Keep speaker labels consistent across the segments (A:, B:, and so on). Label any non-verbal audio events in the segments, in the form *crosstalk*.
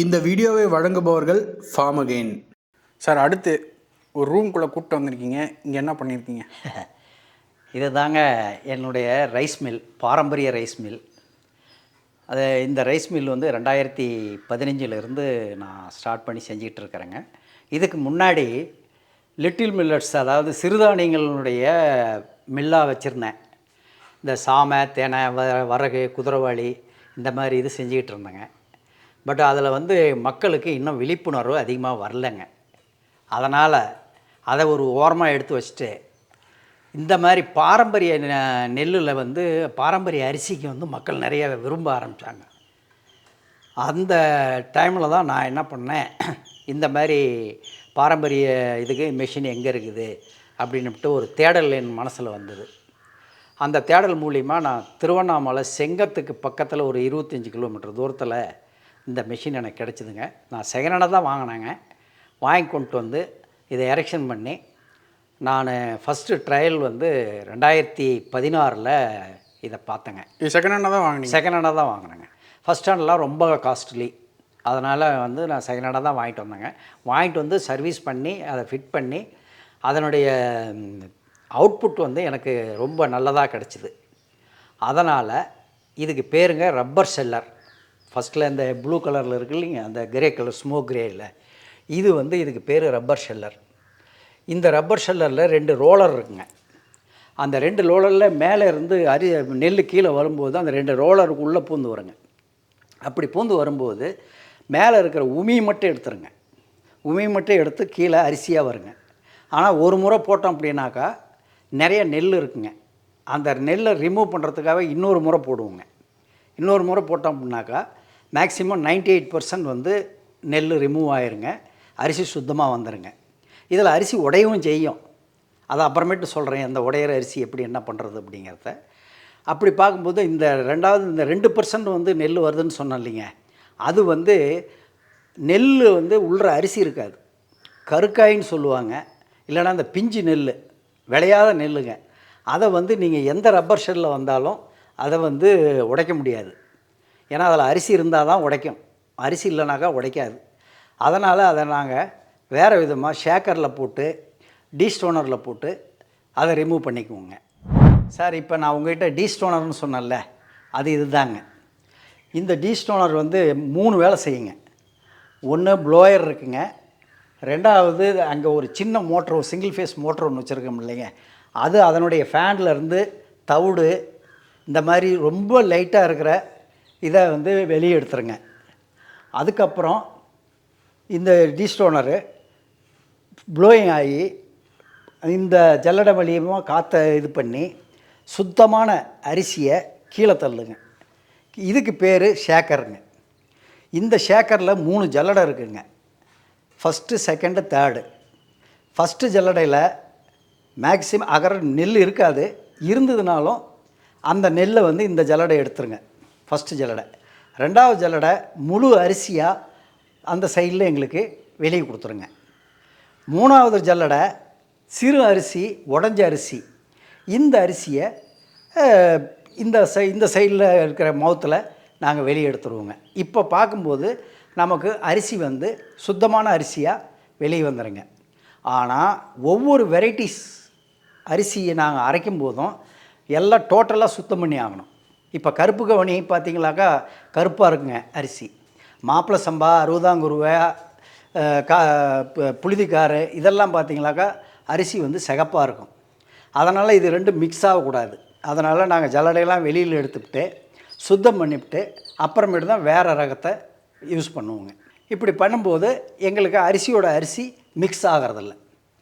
A: இந்த வீடியோவை வழங்குபவர்கள் ஃபார்ம் அகெயின் சார் அடுத்து ஒரு ரூம்குள்ளே கூப்பிட்டு வந்திருக்கீங்க இங்கே என்ன பண்ணியிருக்கீங்க
B: *laughs* இது தாங்க என்னுடைய ரைஸ் மில் பாரம்பரிய ரைஸ் மில் அது இந்த ரைஸ் மில் வந்து ரெண்டாயிரத்தி பதினஞ்சிலிருந்து நான் ஸ்டார்ட் பண்ணி செஞ்சுக்கிட்டு இருக்கிறேங்க இதுக்கு முன்னாடி லிட்டில் மில்லட்ஸ் அதாவது சிறுதானியங்களுடைய மில்லாக வச்சுருந்தேன் இந்த சாமை தேனை வ வரகு குதிரவாளி இந்த மாதிரி இது செஞ்சுக்கிட்டு இருந்தேங்க பட் அதில் வந்து மக்களுக்கு இன்னும் விழிப்புணர்வு அதிகமாக வரலைங்க அதனால் அதை ஒரு ஓரமாக எடுத்து வச்சுட்டு இந்த மாதிரி பாரம்பரிய நெல்லில் வந்து பாரம்பரிய அரிசிக்கு வந்து மக்கள் நிறைய விரும்ப ஆரம்பித்தாங்க அந்த டைமில் தான் நான் என்ன பண்ணேன் இந்த மாதிரி பாரம்பரிய இதுக்கு மிஷின் எங்கே இருக்குது அப்படின்னுட்டு ஒரு தேடல் என் மனசில் வந்தது அந்த தேடல் மூலிமா நான் திருவண்ணாமலை செங்கத்துக்கு பக்கத்தில் ஒரு இருபத்தஞ்சி கிலோமீட்டர் தூரத்தில் இந்த மிஷின் எனக்கு கிடச்சிதுங்க நான் செகண்ட் தான் வாங்கினேங்க வாங்கி கொண்டு வந்து இதை எரெக்ஷன் பண்ணி நான் ஃபஸ்ட்டு ட்ரையல் வந்து ரெண்டாயிரத்தி பதினாறில் இதை பார்த்தேங்க
A: இது செகண்ட் ஹேண்டாக தான் வாங்கினேன்
B: செகண்ட் ஹேண்டாக தான் வாங்கினேங்க ஃபஸ்ட் ஹேண்டெலாம் ரொம்ப காஸ்ட்லி அதனால் வந்து நான் செகண்ட் ஹேண்டாக தான் வாங்கிட்டு வந்தேங்க வாங்கிட்டு வந்து சர்வீஸ் பண்ணி அதை ஃபிட் பண்ணி அதனுடைய அவுட்புட் வந்து எனக்கு ரொம்ப நல்லதாக கிடச்சிது அதனால் இதுக்கு பேருங்க ரப்பர் செல்லர் ஃபஸ்ட்டில் இந்த ப்ளூ கலரில் இருக்கு இல்லைங்க அந்த கிரே கலர் ஸ்மோ கிரேயில் இது வந்து இதுக்கு பேர் ரப்பர் ஷெல்லர் இந்த ரப்பர் ஷெல்லரில் ரெண்டு ரோலர் இருக்குங்க அந்த ரெண்டு ரோலரில் மேலே இருந்து அரி நெல் கீழே வரும்போது அந்த ரெண்டு ரோலருக்கு உள்ளே பூந்து வருங்க அப்படி பூந்து வரும்போது மேலே இருக்கிற உமி மட்டும் எடுத்துருங்க உமி மட்டும் எடுத்து கீழே அரிசியாக வருங்க ஆனால் ஒரு முறை போட்டோம் அப்படின்னாக்கா நிறைய நெல் இருக்குங்க அந்த நெல்லை ரிமூவ் பண்ணுறதுக்காக இன்னொரு முறை போடுவோங்க இன்னொரு முறை போட்டோம் அப்படின்னாக்கா மேக்ஸிமம் நைன்டி எயிட் பர்சன்ட் வந்து நெல் ரிமூவ் ஆயிருங்க அரிசி சுத்தமாக வந்துடுங்க இதில் அரிசி உடையவும் செய்யும் அதை அப்புறமேட்டு சொல்கிறேன் அந்த உடையிற அரிசி எப்படி என்ன பண்ணுறது அப்படிங்கிறத அப்படி பார்க்கும்போது இந்த ரெண்டாவது இந்த ரெண்டு பர்சன்ட் வந்து நெல் வருதுன்னு சொன்னோம் இல்லைங்க அது வந்து நெல் வந்து உள்ள அரிசி இருக்காது கருக்காயின்னு சொல்லுவாங்க இல்லைனா அந்த பிஞ்சு நெல் விளையாத நெல்லுங்க அதை வந்து நீங்கள் எந்த ரப்பர் ஷெல்லில் வந்தாலும் அதை வந்து உடைக்க முடியாது ஏன்னா அதில் அரிசி இருந்தால் தான் உடைக்கும் அரிசி இல்லைனாக்கா உடைக்காது அதனால் அதை நாங்கள் வேறு விதமாக ஷேக்கரில் போட்டு டீஸ்டோனரில் போட்டு அதை ரிமூவ் பண்ணிக்குவோங்க
A: சார் இப்போ நான் உங்கள்கிட்ட டீஸ்டோனர்னு சொன்னேன்ல அது இதுதாங்க இந்த டீஸ்டோனர் வந்து மூணு வேலை செய்யுங்க ஒன்று ப்ளோயர் இருக்குங்க ரெண்டாவது அங்கே ஒரு சின்ன மோட்ரு சிங்கிள் ஃபேஸ் மோட்ரு ஒன்று வச்சுருக்கோம் இல்லைங்க அது அதனுடைய ஃபேன்லேருந்து தவிடு இந்த மாதிரி ரொம்ப லைட்டாக இருக்கிற இதை வந்து வெளியே எடுத்துருங்க அதுக்கப்புறம் இந்த டீஸ்டோனரு ப்ளோயிங் ஆகி இந்த ஜல்லடை வழியமாக காற்றை இது பண்ணி சுத்தமான அரிசியை கீழே தள்ளுங்க இதுக்கு பேர் ஷேக்கருங்க இந்த ஷேக்கரில் மூணு ஜல்லடை இருக்குங்க ஃபஸ்ட்டு செகண்டு தேர்டு ஃபஸ்ட்டு ஜல்லடையில் மேக்சிமம் அகர நெல் இருக்காது இருந்ததுனாலும் அந்த நெல்லை வந்து இந்த ஜல்லடை எடுத்துருங்க ஃபஸ்ட்டு ஜல்லடை ரெண்டாவது ஜல்லடை முழு அரிசியாக அந்த சைடில் எங்களுக்கு வெளியே கொடுத்துருங்க மூணாவது ஜல்லடை சிறு அரிசி உடஞ்ச அரிசி இந்த அரிசியை இந்த சை இந்த சைடில் இருக்கிற மௌத்தில் நாங்கள் வெளியே எடுத்துருவோங்க இப்போ பார்க்கும்போது நமக்கு அரிசி வந்து சுத்தமான அரிசியாக வெளியே வந்துடுங்க ஆனால் ஒவ்வொரு வெரைட்டிஸ் அரிசியை நாங்கள் அரைக்கும் போதும் எல்லாம் டோட்டலாக சுத்தம் பண்ணி ஆகணும் இப்போ கருப்பு கவனி பார்த்தீங்களாக்கா கருப்பாக இருக்குங்க அரிசி மாப்பிள்ளை சம்பா அறுபதாங்குருவை கா புழுதிக்காரு இதெல்லாம் பார்த்தீங்களாக்கா அரிசி வந்து சிகப்பாக இருக்கும் அதனால் இது ரெண்டும் மிக்ஸ் ஆகக்கூடாது அதனால் நாங்கள் ஜல்லடையெல்லாம் வெளியில் எடுத்துக்கிட்டு சுத்தம் பண்ணிவிட்டு அப்புறமேட்டு தான் வேறு ரகத்தை யூஸ் பண்ணுவோங்க இப்படி பண்ணும்போது எங்களுக்கு அரிசியோட அரிசி மிக்ஸ் ஆகிறதில்ல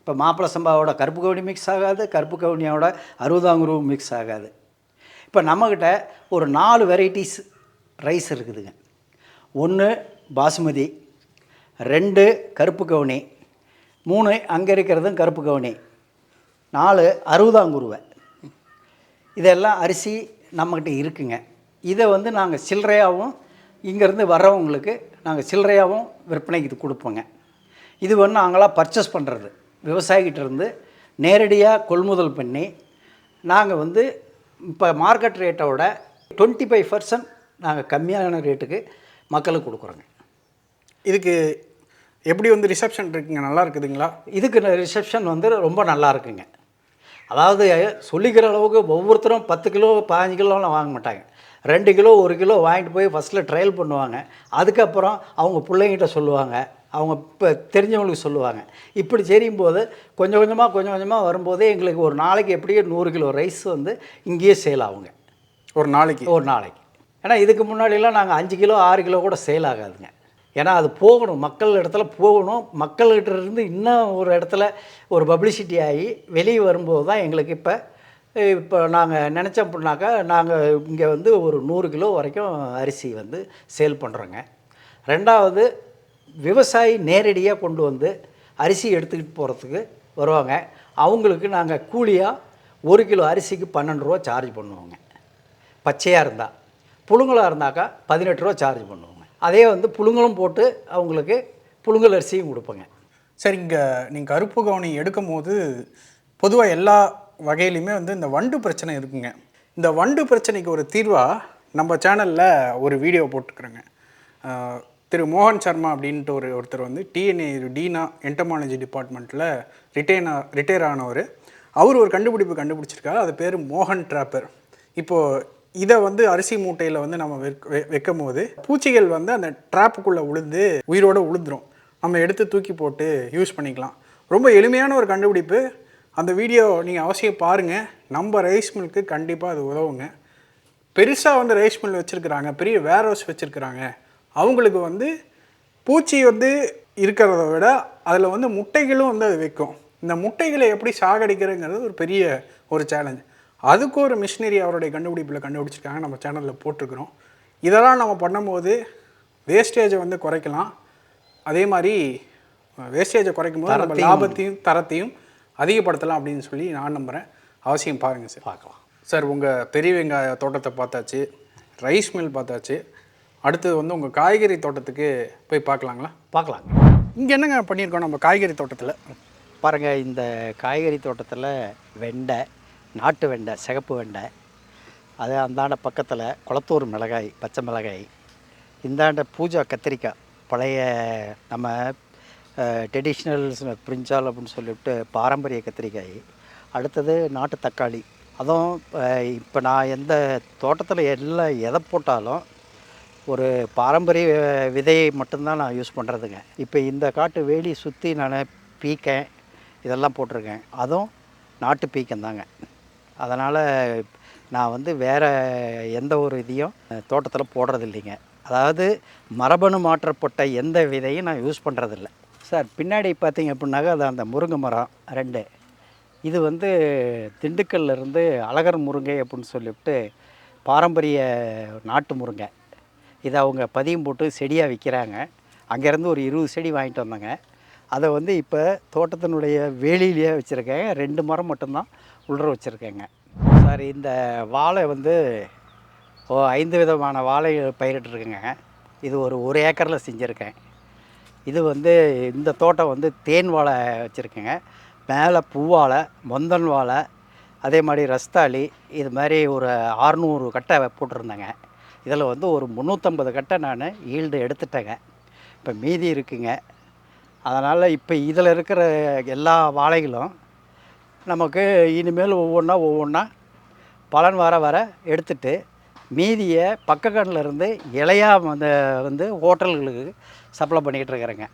A: இப்போ மாப்பிள்ளை சம்பாவோட கருப்பு கவுனி மிக்ஸ் ஆகாது கருப்பு கவுனியோட அறுபதாங்குருவும் மிக்ஸ் ஆகாது இப்போ நம்மக்கிட்ட ஒரு நாலு வெரைட்டிஸ் ரைஸ் இருக்குதுங்க ஒன்று பாசுமதி ரெண்டு கருப்பு கவுனி மூணு அங்கே இருக்கிறதும் கருப்பு கவுனி நாலு அறுபதாங்குருவை இதெல்லாம் அரிசி நம்மக்கிட்ட இருக்குங்க இதை வந்து நாங்கள் சில்லறையாகவும் இங்கேருந்து வர்றவங்களுக்கு நாங்கள் சில்லறையாகவும் விற்பனைக்கு இது கொடுப்போங்க இது வந்து நாங்களாக பர்ச்சேஸ் பண்ணுறது விவசாயிகிட்டேருந்து நேரடியாக கொள்முதல் பண்ணி நாங்கள் வந்து இப்போ மார்க்கெட் ரேட்டை விட டுவெண்ட்டி ஃபைவ் பர்சன்ட் நாங்கள் கம்மியான ரேட்டுக்கு மக்களுக்கு கொடுக்குறோங்க இதுக்கு எப்படி வந்து ரிசப்ஷன் இருக்குங்க நல்லா இருக்குதுங்களா
B: இதுக்கு ரிசப்ஷன் வந்து ரொம்ப நல்லா இருக்குங்க அதாவது சொல்லிக்கிற அளவுக்கு ஒவ்வொருத்தரும் பத்து கிலோ பதினஞ்சு கிலோலாம் வாங்க மாட்டாங்க ரெண்டு கிலோ ஒரு கிலோ வாங்கிட்டு போய் ஃபஸ்ட்டில் ட்ரையல் பண்ணுவாங்க அதுக்கப்புறம் அவங்க பிள்ளைங்கிட்ட சொல்லுவாங்க அவங்க இப்போ தெரிஞ்சவங்களுக்கு சொல்லுவாங்க இப்படி செய்யும் போது கொஞ்சம் கொஞ்சமாக கொஞ்சம் கொஞ்சமாக வரும்போதே எங்களுக்கு ஒரு நாளைக்கு எப்படியோ நூறு கிலோ ரைஸ் வந்து இங்கேயே சேல் ஆகுங்க ஒரு நாளைக்கு ஒரு நாளைக்கு ஏன்னா இதுக்கு முன்னாடிலாம் நாங்கள் அஞ்சு கிலோ ஆறு கிலோ கூட சேல் ஆகாதுங்க ஏன்னா அது போகணும் மக்கள் இடத்துல போகணும் மக்கள்கிட்ட இருந்து இன்னும் ஒரு இடத்துல ஒரு பப்ளிசிட்டி ஆகி வெளியே வரும்போது தான் எங்களுக்கு இப்போ இப்போ நாங்கள் நினச்சோம் அப்படின்னாக்கா நாங்கள் இங்கே வந்து ஒரு நூறு கிலோ வரைக்கும் அரிசி வந்து சேல் பண்ணுறோங்க ரெண்டாவது விவசாயி நேரடியாக கொண்டு வந்து அரிசி எடுத்துக்கிட்டு போகிறதுக்கு வருவாங்க அவங்களுக்கு நாங்கள் கூலியாக ஒரு கிலோ அரிசிக்கு பன்னெண்டு ரூபா சார்ஜ் பண்ணுவோங்க பச்சையாக இருந்தால் புழுங்கலாக இருந்தாக்கா பதினெட்டு ரூபா சார்ஜ் பண்ணுவோங்க அதே வந்து புழுங்கலும் போட்டு அவங்களுக்கு புழுங்கல் அரிசியும் கொடுப்போங்க
A: சரி இங்கே நீங்கள் கருப்பு கவனி எடுக்கும் போது பொதுவாக எல்லா வகையிலையுமே வந்து இந்த வண்டு பிரச்சனை இருக்குங்க இந்த வண்டு பிரச்சனைக்கு ஒரு தீர்வாக நம்ம சேனலில் ஒரு வீடியோ போட்டுக்கிறோங்க திரு மோகன் சர்மா அப்படின்ட்டு ஒரு ஒருத்தர் வந்து டிஎன்ஏ டீனா என்டமாலஜி டிபார்ட்மெண்ட்டில் ரிட்டைனா ரிட்டையர் ஆனவர் அவர் ஒரு கண்டுபிடிப்பு கண்டுபிடிச்சிருக்காரு அது பேர் மோகன் ட்ராப்பர் இப்போது இதை வந்து அரிசி மூட்டையில் வந்து நம்ம வைக்கும் போது பூச்சிகள் வந்து அந்த ட்ராப்புக்குள்ளே உளுந்து உயிரோடு உளுந்துரும் நம்ம எடுத்து தூக்கி போட்டு யூஸ் பண்ணிக்கலாம் ரொம்ப எளிமையான ஒரு கண்டுபிடிப்பு அந்த வீடியோ நீங்கள் அவசியம் பாருங்கள் நம்ம ரைஸ் மில்க்கு கண்டிப்பாக அது உதவுங்க பெருசாக வந்து ரைஸ் மில் வச்சுருக்குறாங்க பெரிய வேர் ஹவுஸ் வச்சுருக்குறாங்க அவங்களுக்கு வந்து பூச்சி வந்து இருக்கிறத விட அதில் வந்து முட்டைகளும் வந்து அது வைக்கும் இந்த முட்டைகளை எப்படி சாகடிக்கிறதுங்கிறது ஒரு பெரிய ஒரு சேலஞ்ச் அதுக்கு ஒரு மிஷினரி அவருடைய கண்டுபிடிப்பில் கண்டுபிடிச்சிருக்காங்க நம்ம சேனலில் போட்டிருக்கிறோம் இதெல்லாம் நம்ம பண்ணும்போது வேஸ்டேஜை வந்து குறைக்கலாம் அதே மாதிரி வேஸ்டேஜை குறைக்கும் போது நம்ம லாபத்தையும் தரத்தையும் அதிகப்படுத்தலாம் அப்படின்னு சொல்லி நான் நம்புகிறேன் அவசியம் பாருங்கள் சார் பார்க்கலாம் சார் உங்கள் பெரிய வெங்காய தோட்டத்தை பார்த்தாச்சு ரைஸ் மில் பார்த்தாச்சு அடுத்தது வந்து உங்கள் காய்கறி தோட்டத்துக்கு போய் பார்க்கலாங்களா பார்க்கலாம் இங்கே என்னங்க பண்ணியிருக்கோம் நம்ம காய்கறி தோட்டத்தில்
B: பாருங்கள் இந்த காய்கறி தோட்டத்தில் வெண்டை நாட்டு வெண்டை சிகப்பு வெண்டை அது அந்தாண்ட பக்கத்தில் குளத்தூர் மிளகாய் பச்சை மிளகாய் இந்தாண்ட பூஜா கத்திரிக்காய் பழைய நம்ம ட்ரெடிஷ்னல் பிரிஞ்சால் அப்படின்னு சொல்லிவிட்டு பாரம்பரிய கத்திரிக்காய் அடுத்தது நாட்டு தக்காளி அதுவும் இப்போ நான் எந்த தோட்டத்தில் எல்லாம் எதை போட்டாலும் ஒரு பாரம்பரிய விதையை மட்டும்தான் நான் யூஸ் பண்ணுறதுங்க இப்போ இந்த காட்டு வேலி சுற்றி நான் பீக்கேன் இதெல்லாம் போட்டிருக்கேன் அதுவும் நாட்டு பீக்கந்தாங்க அதனால் நான் வந்து வேறு எந்த ஒரு இதையும் தோட்டத்தில் போடுறது இல்லைங்க அதாவது மரபணு மாற்றப்பட்ட எந்த விதையும் நான் யூஸ் பண்ணுறதில்ல
A: சார் பின்னாடி பார்த்தீங்க அப்படின்னாக்கா அது அந்த முருங்கை மரம் ரெண்டு இது வந்து திண்டுக்கல்லிருந்து அழகர் முருங்கை அப்படின்னு சொல்லிவிட்டு பாரம்பரிய நாட்டு முருங்கை இதை அவங்க பதியம் போட்டு செடியாக விற்கிறாங்க அங்கேருந்து ஒரு இருபது செடி வாங்கிட்டு வந்தாங்க அதை வந்து இப்போ தோட்டத்தினுடைய வேலியிலேயே வச்சுருக்கேன் ரெண்டு மரம் மட்டும்தான் உள்ளற வச்சுருக்கேங்க
B: சார் இந்த வாழை வந்து ஓ ஐந்து விதமான வாழை பயிரிட்டுருக்குங்க இது ஒரு ஒரு ஏக்கரில் செஞ்சுருக்கேன் இது வந்து இந்த தோட்டம் வந்து தேன் வாழை வச்சுருக்கேங்க மேலே பூவாழை மொந்தன் வாழை அதே மாதிரி ரஸ்தாளி இது மாதிரி ஒரு ஆறுநூறு கட்டை போட்டிருந்தேங்க இதில் வந்து ஒரு முந்நூற்றம்பது கட்டை நான் ஈல்டு எடுத்துட்டேங்க இப்போ மீதி இருக்குங்க அதனால் இப்போ இதில் இருக்கிற எல்லா வாழைகளும் நமக்கு இனிமேல் ஒவ்வொன்றா ஒவ்வொன்றா பலன் வர வர எடுத்துட்டு மீதியை பக்கக்கண்ணிலேருந்து இலையாக வந்து வந்து ஹோட்டல்களுக்கு சப்ளை பண்ணிக்கிட்டு இருக்கிறேங்க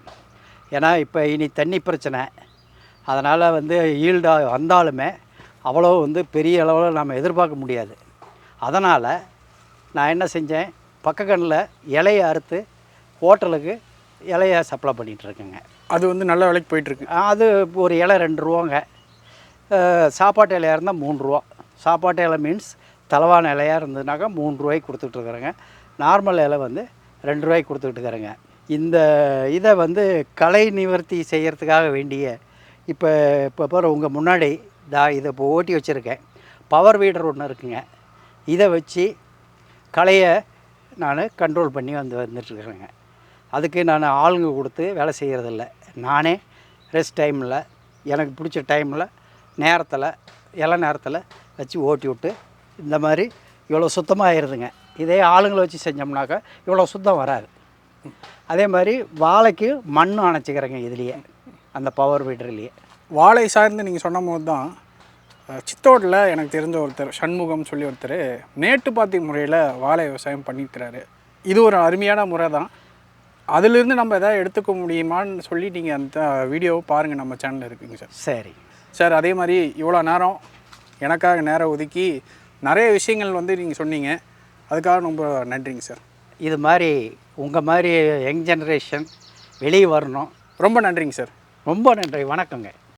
B: ஏன்னா இப்போ இனி தண்ணி பிரச்சனை அதனால் வந்து ஈல்டாக வந்தாலுமே அவ்வளோ வந்து பெரிய அளவில் நம்ம எதிர்பார்க்க முடியாது அதனால் நான் என்ன செஞ்சேன் பக்கக்கண்ணில் இலையை அறுத்து ஹோட்டலுக்கு இலையை சப்ளை பண்ணிகிட்ருக்கேங்க
A: அது வந்து நல்ல விலைக்கு போயிட்டுருக்கு
B: அது ஒரு இலை ரெண்டு ரூபாங்க சாப்பாட்டு இலையாக இருந்தால் மூணு ரூபா சாப்பாட்டு இலை மீன்ஸ் தளவான இலையாக இருந்ததுனாக்கா மூணு ரூபாய்க்கு கொடுத்துட்ருக்குறேங்க நார்மல் இலை வந்து ரெண்டு ரூபாய்க்கு கொடுத்துட்ருக்குறேங்க இந்த இதை வந்து கலை நிவர்த்தி செய்கிறதுக்காக வேண்டிய இப்போ இப்போ பிற உங்கள் முன்னாடி தா இதை இப்போ ஓட்டி வச்சுருக்கேன் பவர் வீடர் ஒன்று இருக்குங்க இதை வச்சு கலையை நான் கண்ட்ரோல் பண்ணி வந்து வந்துட்டுருக்குறேங்க அதுக்கு நான் ஆளுங்க கொடுத்து வேலை செய்கிறதில்ல நானே ரெஸ்ட் டைமில் எனக்கு பிடிச்ச டைமில் நேரத்தில் எல்லா நேரத்தில் வச்சு ஓட்டி விட்டு இந்த மாதிரி இவ்வளோ சுத்தமாக ஆயிடுதுங்க இதே ஆளுங்களை வச்சு செஞ்சோம்னாக்கா இவ்வளோ சுத்தம் வராது அதே மாதிரி வாழைக்கு மண் அணைச்சிக்கிறேங்க இதுலேயே அந்த பவர் வீட்டர்லேயே
A: வாழை சார்ந்து நீங்கள் சொன்னபோது தான் சித்தோட்டில் எனக்கு தெரிஞ்ச ஒருத்தர் சண்முகம் சொல்லி ஒருத்தர் நேட்டு பாத்தி முறையில் வாழை விவசாயம் பண்ணியிருக்கிறாரு இது ஒரு அருமையான முறை தான் அதிலிருந்து நம்ம எதாவது எடுத்துக்க முடியுமான்னு சொல்லி நீங்கள் அந்த வீடியோவை பாருங்கள் நம்ம சேனலில் இருக்குங்க சார் சரி சார் அதே மாதிரி இவ்வளோ நேரம் எனக்காக நேரம் ஒதுக்கி நிறைய விஷயங்கள் வந்து நீங்கள் சொன்னீங்க அதுக்காக ரொம்ப நன்றிங்க சார்
B: இது மாதிரி உங்கள் மாதிரி யங் ஜென்ரேஷன் வெளியே வரணும்
A: ரொம்ப நன்றிங்க சார்
B: ரொம்ப நன்றி வணக்கங்க